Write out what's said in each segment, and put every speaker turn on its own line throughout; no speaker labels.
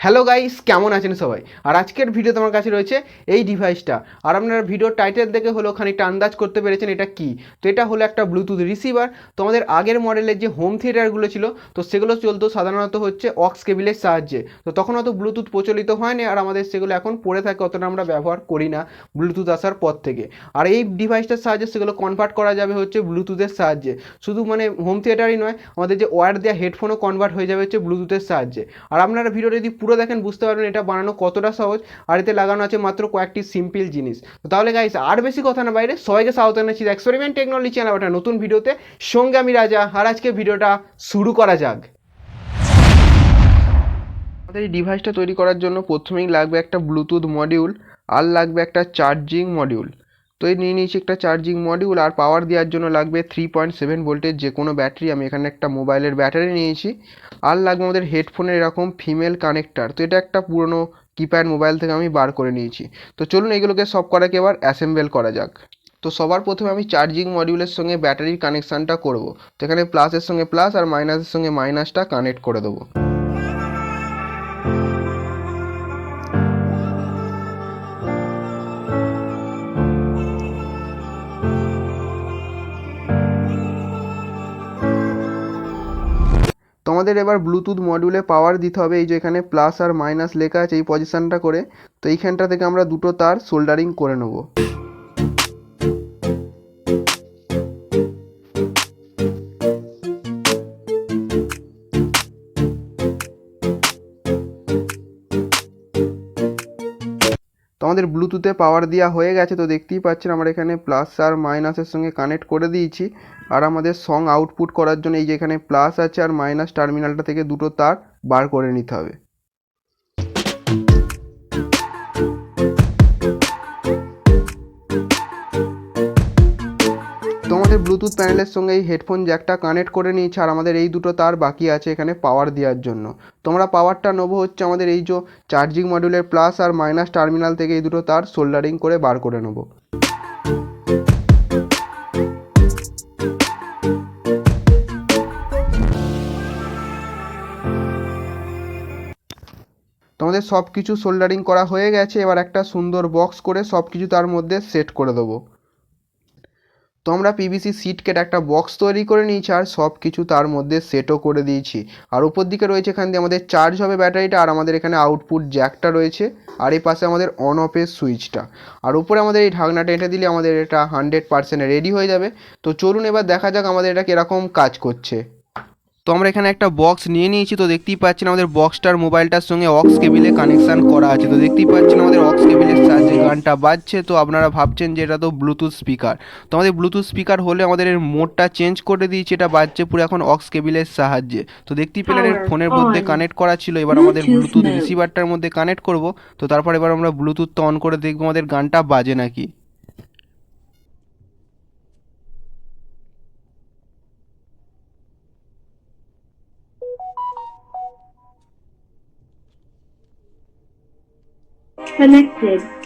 Hello guys কেমন আছেন সবাই? আর আজকের ভিডিও তোমার কাছে রয়েছে এই ডিভাইসটা আর আপনারা ভিডিওর টাইটেল দেখে হলো খানিকটা আন্দাজ করতে পেরেছেন এটা কি। তো এটা হলো একটা ব্লুটুথ রিসিভার তোমাদের আগের মডেলের যে হোম থিয়েটারগুলো ছিল, তো সেগুলো চলতো সাধারণত হচ্ছে অক্স কেবিলের সাহায্যে। তো তখন অত ব্লুটুথ প্রচলিত হয়নি, আর আমাদের সেগুলো এখন পড়ে থাকে, অতটা আমরা ব্যবহার করি না ব্লুটুথ আসার পর থেকে। আর এই ডিভাইসটার সাহায্যে সেগুলো কনভার্ট করা যাবে হচ্ছে ব্লুটুথের সাহায্যে। শুধু মানে হোম থিয়েটারই নয়, আমাদের যে ওয়্যার দেওয়া হেডফোনও কনভার্ট হয়ে যাবে হচ্ছে ব্লুটুথের সাহায্যে। আর আপনারা ভিডিও যদি পুরো দেখেন বুঝতে পারবেন এটা বানানো কতটা সহজ। আর এতে লাগানো আছে মাত্র কয়েকটি সিম্পল জিনিস। তো তাহলে গাইস আর বেশি কথা না বাইরে, সবাইকে স্বাগত জানাচ্ছি এক্সপেরিমেন্ট টেকনোলজি চ্যানেল একটা নতুন ভিডিওতে। সঙ্গে আমি রাজা, আর আজকে ভিডিওটা শুরু করা যাক। আমাদের এই ডিভাইসটা তৈরি করার জন্য প্রথমেই লাগবে একটা ব্লুটুথ মডিউল আর লাগবে একটা চার্জিং মডিউল তো এই নিয়ে নিয়েছি একটা চার্জিং মডিউল আর পাওয়ার দেওয়ার জন্য লাগবে থ্রি পয়েন্ট সেভেন ভোল্টের যে কোনো ব্যাটারি আমি এখানে একটা মোবাইলের ব্যাটারি নিয়েছি। আর লাগবে আমাদের হেডফোনের এরকম ফিমেল কানেক্টার তো এটা একটা পুরনো কিপ্যাড মোবাইল থেকে আমি বার করে নিয়েছি। তো চলুন এগুলোকে সব করাকে এবার অ্যাসেম্বল করা যাক। তো সবার প্রথমে আমি চার্জিং মডিউলের সঙ্গে ব্যাটারির কানেকশানটা করব। তো এখানে প্লাসের সঙ্গে প্লাস আর মাইনাসের সঙ্গে মাইনাসটা কানেক্ট করে দেবো। তোমাদের এবার ব্লুটুথ মডিউলে পাওয়ার দিতে হবে, এই যে এখানে প্লাস আর মাইনাস লেখা আছে এই পজিশানটা করে। তো এইখানটা থেকে আমরা দুটো তার সোল্ডারিং করে নেব। আমাদের ব্লুটুথে পাওয়ার দেওয়া হয়ে গেছে, তো দেখতেই পাচ্ছেন আমরা এখানে প্লাস আর মাইনাসের সঙ্গে কানেক্ট করে দিয়েছি। আর আমাদের সং আউটপুট করার জন্য এই যে এখানে প্লাস আছে আর মাইনাস টার্মিনালটা থেকে দুটো তার বার করে নিতে হবে। ব্লুটুথ প্যানেলের সঙ্গে এই হেডফোন জ্যাকটা কানেক্ট করে নিয়েছে, আর আমাদের এই দুটো তার বাকি আছে এখানে পাওয়ার দেওয়ার জন্য। তোমরা পাওয়ারটা নেব হচ্ছে আমাদের এই যে চার্জিং মডিউলের প্লাস আর মাইনাস টার্মিনাল থেকে এই দুটো তার সোল্ডারিং করে বার করে নেব। তোমাদের সব কিছু সোল্ডারিং করা হয়ে গেছে, এবার একটা সুন্দর বক্স করে সব কিছু তার মধ্যে সেট করে দেবো। তো আমরা পিভিসি সিটকেট একটা বক্স তৈরি করে নিয়েছি আর সব কিছু তার মধ্যে সেটও করে দিয়েছি। আর উপর দিকে রয়েছে এখান দিয়ে আমাদের চার্জ হবে ব্যাটারিটা আর আমাদের এখানে আউটপুট জ্যাকটা রয়েছে। আর এই পাশে আমাদের অন অফের সুইচটা আর উপরে আমাদের এই ঢাকনাটা এঁটে দিলে আমাদের এটা হান্ড্রেড পার্সেন্ট রেডি হয়ে যাবে। তো চলুন এবার দেখা যাক আমাদের এটা কীরকম কাজ করছে। তো আমরা এখানে একটা বক্স নিয়ে নিয়েছি তো দেখতেই পাচ্ছেন আমাদের বক্সটার মোবাইলটার সঙ্গে অক্স কেবিলে কানেকশান করা আছে। তো দেখতেই পাচ্ছেন আমাদের অক্স কেবিলের সাহায্যে গানটা বাজছে তো আপনারা ভাবছেন যে এটা তো ব্লুটুথ স্পিকার তো আমাদের ব্লুটুথ স্পিকার হলে আমাদের এর মোডটা চেঞ্জ করে দিয়েছি এটা বাজছে পুরো এখন অক্স কেবিলের সাহায্যে। তো দেখতেই পেলেন এর ফোনের মধ্যে কানেক্ট করা ছিল এবার আমাদের ব্লুটুথ রিসিভারটার মধ্যে কানেক্ট করব। তো তারপর এবার আমরা ব্লুটুথটা অন করে দেখব আমাদের গানটা বাজে নাকি।
Connected.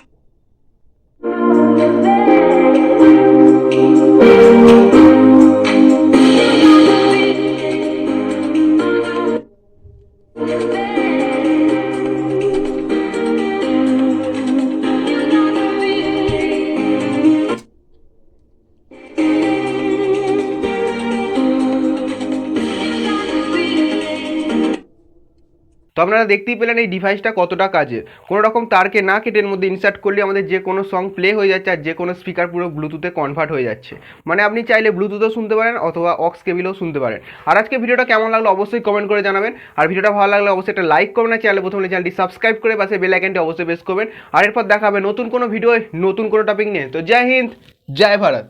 তো আপনারা দেখতেই পেলেন এই ডিভাইসটা কতটা কাজে। কোনো রকম তারকে না কেটে এর মধ্যে ইনসার্ট করলে আমাদের যে কোনো সং প্লে হয়ে যাচ্ছে আর যে কোনো স্পিকার পুরো ব্লুটুথে কনভার্ট হয়ে যাচ্ছে। মানে আপনি চাইলে ব্লুটুথও শুনতে পারেন অথবা অক্স কেবিলেও শুনতে পারেন। আর আজকে ভিডিওটা কেমন লাগল অবশ্যই কমেন্ট করে জানাবেন। আর ভিডিওটা ভালো লাগলে অবশ্যই একটা লাইক করবেন চ্যানেলে প্রথমে চ্যানেলটি সাবস্ক্রাইব করে পাশে বেল আইকনটি অবশ্যই প্রেস করবেন। আর এরপর দেখা হবে নতুন কোনো ভিডিও নতুন কোনো টপিক নিয়ে। তো জয় হিন্দ, জয় ভারত।